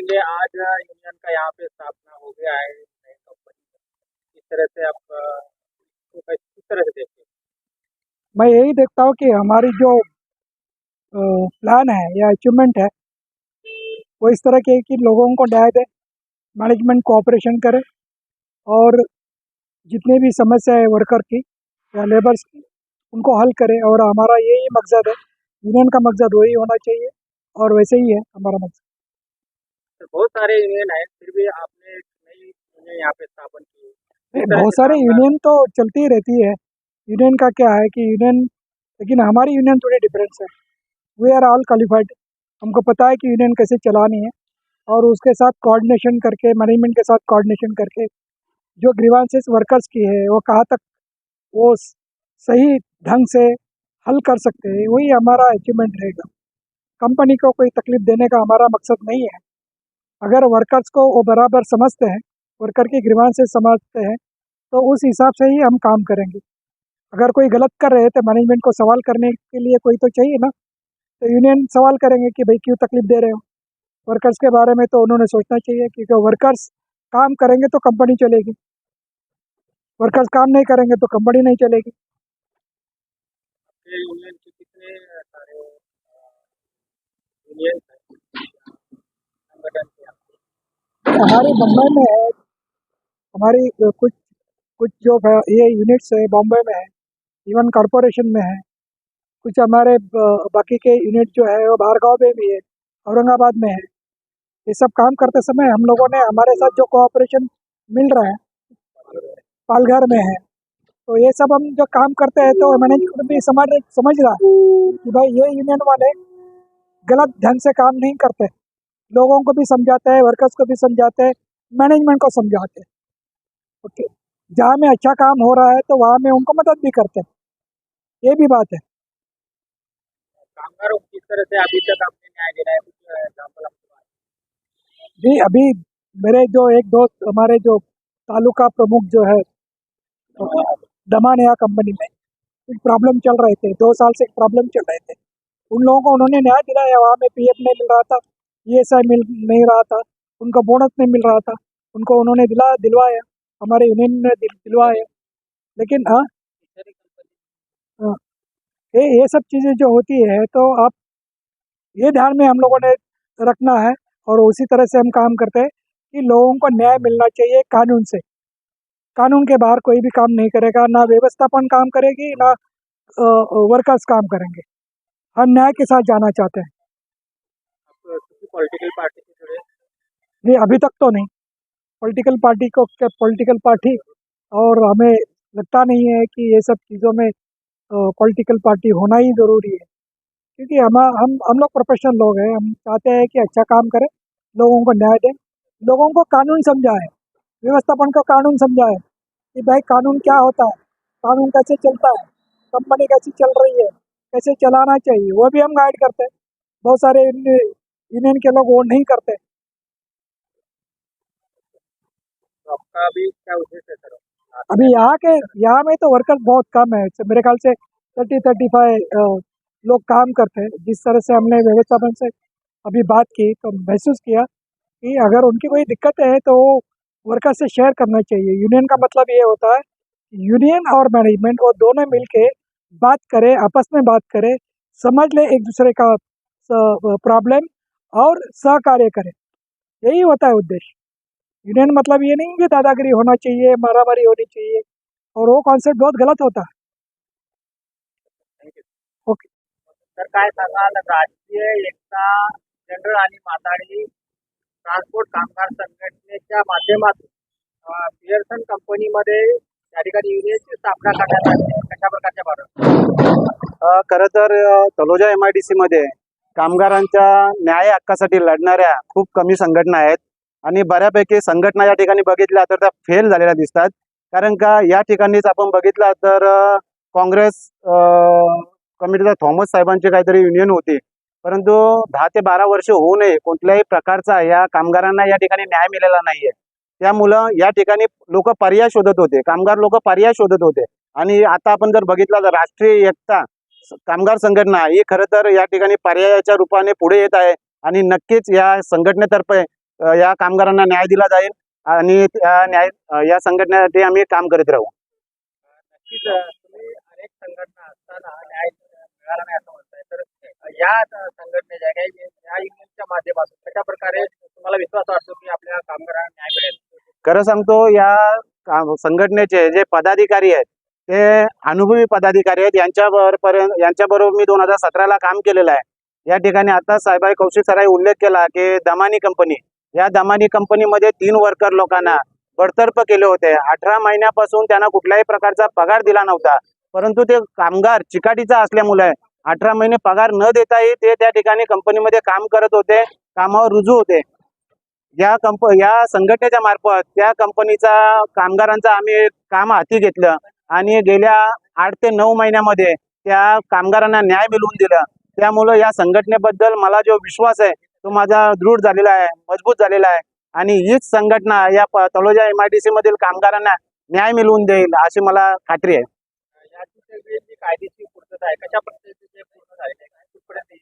करेंगे। आज यूनियन का यहाँ पे स्थापना हो गया है। नई कंपनी इस तरह से आप किस तरह से देखते मैं यही देखता हूँ कि हमारी जो प्लान है या अचीवमेंट है वो इस तरह की कि लोगों को न्याय दे मैनेजमेंट कोऑपरेशन करे और जितनी भी समस्या है वर्कर की या लेबर्स की उनको हल करे और हमारा यही मकसद है। यूनियन का मकसद वही होना चाहिए और वैसे ही है हमारा मकसद। बहुत सारे यूनियन है फिर भी आपने नई यूनियन यहाँ पे स्थापन की है। बहुत सारे यूनियन तो चलती ही रहती है। यूनियन का क्या है कि यूनियन लेकिन हमारी यूनियन थोड़ी डिफरेंस है। वी आर ऑल क्वालिफाइड हमको पता है कि यूनियन कैसे चलानी है और उसके साथ कोऑर्डिनेशन करके मैनेजमेंट के साथ कोऑर्डिनेशन करके जो ग्रीवांसेस वर्कर्स की है वो कहाँ तक वो सही ढंग से हल कर सकते हैं वही हमारा अचीवमेंट रहेगा। कंपनी को कोई तकलीफ़ देने का हमारा मकसद नहीं है। अगर वर्कर्स को वो बराबर समझते हैं वर्कर की ग्रीवांसेस समझते हैं तो उस हिसाब से ही हम काम करेंगे। अगर कोई गलत कर रहे हैं तो मैनेजमेंट को सवाल करने के लिए कोई तो चाहिए ना? तो यूनियन सवाल करेंगे कि भाई क्यों तकलीफ़ दे रहे हो? वर्कर्स के बारे में तो उन्होंने सोचना चाहिए क्योंकि वर्कर्स काम करेंगे तो कंपनी चलेगी। वर्कर्स काम नहीं करेंगे तो कंपनी नहीं चलेगी। यूनियन के कितने यूनियन हमारी बम्बई में है। हमारी कुछ कुछ जो है- ये यूनिट्स है बॉम्बे में है इवन कॉरपोरेशन में है। कुछ हमारे बाकी के यूनिट जो है वो बाहरगांव में भी है औरंगाबाद में है। ये सब काम करते समय हम लोगों ने हमारे साथ जो कोऑपरेशन मिल रहा है पालघर में है। तो ये सब हम जो काम करते हैं तो मैनेजमेंट भी समझ समझ रहा है कि भाई ये यूनियन वाले गलत ढंग से काम नहीं करते। लोगों को भी समझाते हैं वर्कर्स को भी समझाते हैं मैनेजमेंट को समझाते हैं। ओके जहाँ में अच्छा काम हो रहा है तो वहाँ में उनको मदद भी करते हैं। ये भी बात है। कामगारों को किस तरह से अभी तक आपने न्याय दिलाया कुछ एग्जाम्पल आपके पास? जी अभी मेरे जो एक दोस्त हमारे जो तालुका प्रमुख जो है दमानिया कंपनी में कुछ प्रॉब्लम चल रहे थे दो साल से प्रॉब्लम चल रहे थे। उन लोगों को उन्होंने न्याय दिलाया वहाँ में पीएफ नहीं मिल रहा था। ईएसआई मिल नहीं रहा था। उनको बोनस नहीं मिल रहा था। उनको उन्होंने दिला दिलवाया। हमारे यूनियन ने दिल, दिलवाया। लेकिन हाँ? सारी ये ये सब चीज़ें जो होती है तो आप ये ध्यान में हम लोगों ने रखना है और उसी तरह से हम काम करते हैं कि लोगों को न्याय मिलना चाहिए कानून से। कानून के बाहर कोई भी काम नहीं करेगा। ना व्यवस्थापन काम करेगी ना वर्कर्स काम करेंगे। हम न्याय के साथ जाना चाहते हैं। पॉलिटिकल पार्टी से जुड़े। जी अभी तक तो नहीं। पॉलिटिकल पार्टी को क्या पॉलिटिकल पार्टी और हमें लगता नहीं है कि ये सब चीज़ों में पॉलिटिकल पार्टी होना ही ज़रूरी है। क्योंकि हम हम हम लोग प्रोफेशनल लोग हैं। हम चाहते हैं कि अच्छा काम करें, लोगों को न्याय दें, लोगों को कानून समझाएँ, व्यवस्थापन को कानून समझाएँ कि भाई कानून क्या होता है, कानून कैसे चलता है कंपनी कैसी चल रही है, कैसे चलाना चाहिए, वो भी हम गाइड करते हैं। बहुत सारे यूनियन के लोग वो नहीं करते। तो आपका अभी क्या उद्देश्य है सर? अभी यहाँ के यहाँ में तो वर्कर्स बहुत कम है। मेरे ख्याल से थर्टी थर्टी फाइव लोग काम करते हैं। जिस तरह से हमने व्यवस्थापन से अभी बात की तो महसूस किया कि अगर उनकी कोई दिक्कत है तो वो वर्कर से शेयर करना चाहिए। यूनियन का मतलब ये होता है यूनियन और मैनेजमेंट वो दोनों मिलके बात करें आपस में बात करें समझ ले एक दूसरे का प्रॉब्लम और सहकार्य करें। यही होता है उद्देश्य। यूनियन मतलब ये नहीं कि दादागिरी होना चाहिए मारामारी होनी चाहिए और वो कॉन्सेप्ट बहुत गलत होता है। ओके तर काय सांगाल? राष्ट्रीय एकता जनरल आणि माथाडी ट्रान्सपोर्ट कामगार संघटनेच्या माध्यमातून पियर्सन कंपनीमध्ये त्या ठिकाणी युनियनची स्थापना करण्यात आली. कशा प्रकारच्या भावना खरं तर तलोजा एम आय डी सीमध्ये कामगारांच्या न्याय हक्कासाठी लढणाऱ्या खूप कमी संघटना आहेत. आणि बऱ्यापैकी संघटना या ठिकाणी बघितल्या तर त्या फेल झालेल्या दिसतात. कारण का या ठिकाणीच आपण बघितलं तर काँग्रेस अ, कमिटीचा थॉमस साहेबांची काहीतरी युनियन होती. परंतु दहा ते बारा वर्ष होऊ नये कोणत्याही प्रकारचा या कामगारांना या ठिकाणी न्याय मिळाला नाहीये. त्यामुळं या ठिकाणी लोक पर्याय शोधत होते. कामगार लोक पर्याय शोधत होते. आणि आता आपण जर बघितलं तर राष्ट्रीय एकता कामगार संघटना ही खरं तर या ठिकाणी पर्यायाच्या रूपाने पुढे येत आहे आणि नक्कीच या संघटनेतर्फे या कामगारांना न्याय दिला जाईल आणि त्या न्याय या संघटनेसाठी आम्ही काम करीत राहू. नक्कीच तुम्ही अनेक संघटना असताना न्याय मिळाला नाही असं म्हणताय तर या अ, संघटनेच्या काही या युनियनच्या माध्यमातून कशा प्रकारे तुम्हाला विश्वास वाटतो की आपल्या कामगारांना न्याय मिळेल? खरं सांगतो या संघटनेचे जे पदाधिकारी आहेत ते अनुभवी पदाधिकारी आहेत. यांच्याबरोबर यांच्याबरोबर मी दोन हजार सतराला काम केलेलं आहे. या ठिकाणी आता साहेबाई कौशिक सराई उल्लेख केला की दमानी कंपनी या दमानी कंपनीमध्ये तीन वर्कर लोकांना बडतर्फ केले होते. अठरा महिन्यापासून त्यांना कुठल्याही प्रकारचा पगार दिला नव्हता. परंतु ते कामगार चिकाटीचा असल्यामुळे अठरा महिने पगार न देताही ते त्या ठिकाणी कंपनीमध्ये काम करत होते कामावर रुजू होते. या कंप या संघटनेच्या मार्फत त्या कंपनीचा कामगारांचा आम्ही काम हाती घेतलं. आणि गेल्या आठ ते नऊ महिन्यामध्ये त्या कामगारांना न्याय मिळवून दिला. त्यामुळं या संघटनेबद्दल मला जो विश्वास आहे तो माझा दृढ झालेला आहे मजबूत झालेला आहे. आणि हीच संघटना या Taloja M I D C मधील कामगारांना न्याय मिळवून देईल अशी मला खात्री आहे खर आहे?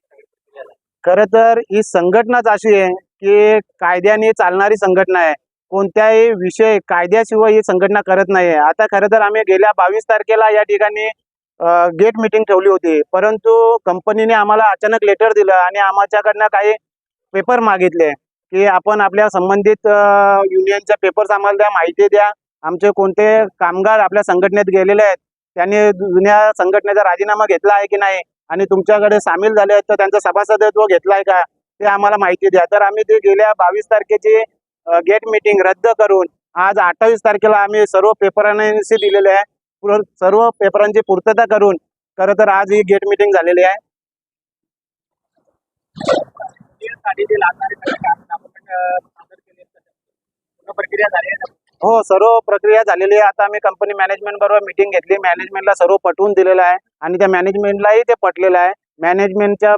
खरं तर ही संघटनाच अशी आहे की कायद्याने चालणारी संघटना आहे. कोणत्याही विषय कायद्याशिवाय ही संघटना करत नाही आता खरं तर आम्ही गेल्या बावीस तारखेला या ठिकाणी गेट मीटिंग ठेवली होती. परंतु कंपनीने आम्हाला अचानक लेटर दिलं आणि आमच्याकडनं काही पेपर मागितले की आपण आपल्या संबंधित युनियनच्या पेपर्स आम्हाला द्या माहिती द्या. आमचे कोणते कामगार आपल्या संघटनेत गेलेले आहेत त्यांनी जुन्या संघटनेचा राजीनामा घेतला आहे की नाही आणि तुमच्याकडे सामील झाले आहेत तर त्यांचं सभासदत्व घेतलाय का ते आम्हाला माहिती द्या. तर आम्ही ते गेल्या बावीस तारखेची गेट मीटिंग रद्द करून आज अठ्ठावीस तारखेला आम्ही सर्व पेपरांशी दिलेले आहे. सर्व पेपरांची पूर्तता करून खरं तर आज ही गेट मीटिंग झालेली आहे. हो सर्व प्रक्रिया झालेली आहे. आता आम्ही कंपनी मॅनेजमेंट बरोबर मीटिंग घेतली. मॅनेजमेंटला सर्व पटवून दिलेलं आहे. आणि त्या मॅनेजमेंटलाही ते पटलेलं आहे. मॅनेजमेंटच्या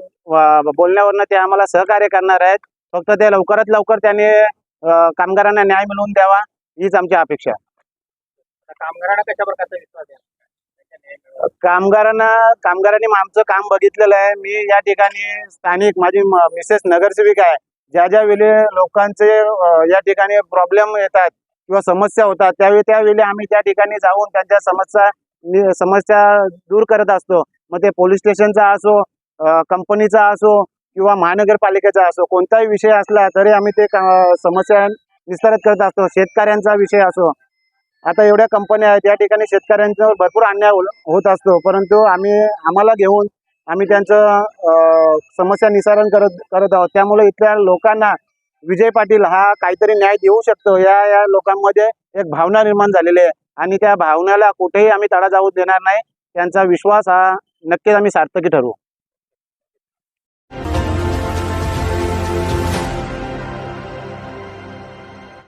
बोलण्यावरनं ते आम्हाला सहकार्य करणार आहेत. फक्त ते लवकरात लवकर त्याने कामगारांना न्याय मिळवून द्यावा हीच आमची अपेक्षा कामगारांना कशा प्रकारचा विश्वास आहे. कामगारांना कामगारांनी आमचं काम बघितलेलं आहे. मी या ठिकाणी स्थानिक माझी मिसेस नगरसेविका आहे. ज्या ज्या वेळी लोकांचे या ठिकाणी प्रॉब्लेम येतात किंवा समस्या होतात त्यावेळी त्यावेळी आम्ही त्या ठिकाणी जाऊन त्यांच्या समस्या समस्या दूर करत असतो. मग ते पोलीस स्टेशनचा असो कंपनीचा असो किंवा महानगरपालिकेचा असो कोणताही विषय असला तरी आम्ही ते समस्या निस्तारित करत असतो. शेतकऱ्यांचा विषय असो. आता एवढ्या कंपन्या आहेत या ठिकाणी शेतकऱ्यांचा भरपूर अन्याय होत असतो. परंतु आम्ही आम्हाला घेऊन आम्ही त्यांचं समस्या निसारण करत करत आहोत. त्यामुळे इथल्या लोकांना विजय पाटील हा काहीतरी न्याय देऊ शकतो. या या लोकांमध्ये एक भावना निर्माण झालेली आहे. आणि त्या भावनेला कुठेही आम्ही तडा जाऊ देणार नाही. त्यांचा विश्वास हा नक्कीच आम्ही सार्थकी ठरवू.